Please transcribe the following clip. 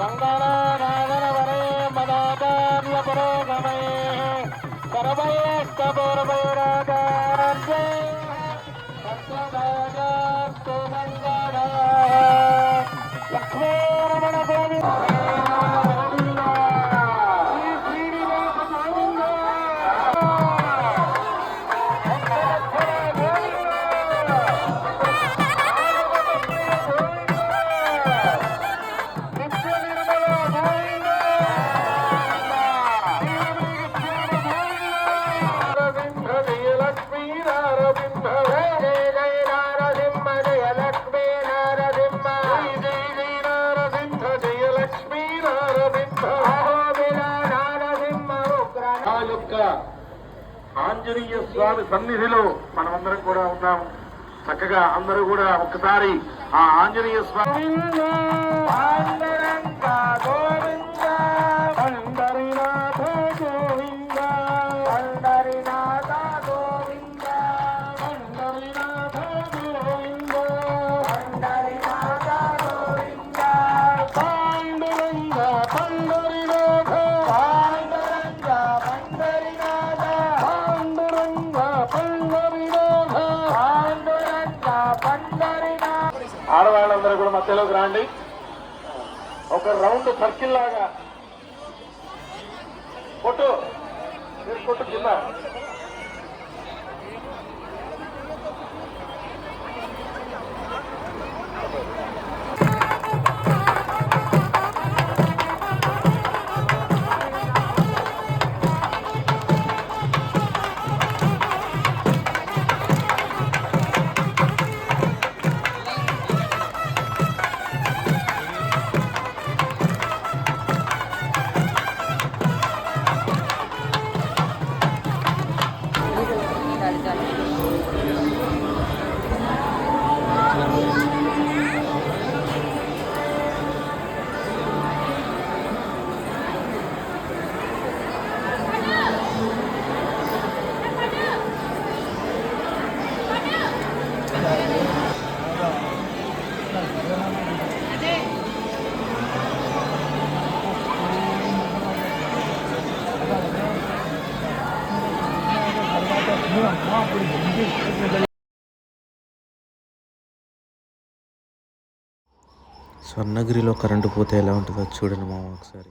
Bangga యొక్క ఆంజనేయ స్వామి సన్నిధిలో మనమందరం కూడా ఉన్నాము చక్కగా అందరూ కూడా ఒక్కసారి ఆ ఆంజనేయ స్వామి మధ్యలోకి రాండి ఒక రౌండ్ సర్కిల్ లాగా. కొట్టు. మీరు కొట్టు కింద. స్వర్ణగిరిలో కరెంటు పోతే ఎలా ఉంటుందో చూడండి మామ ఒకసారి.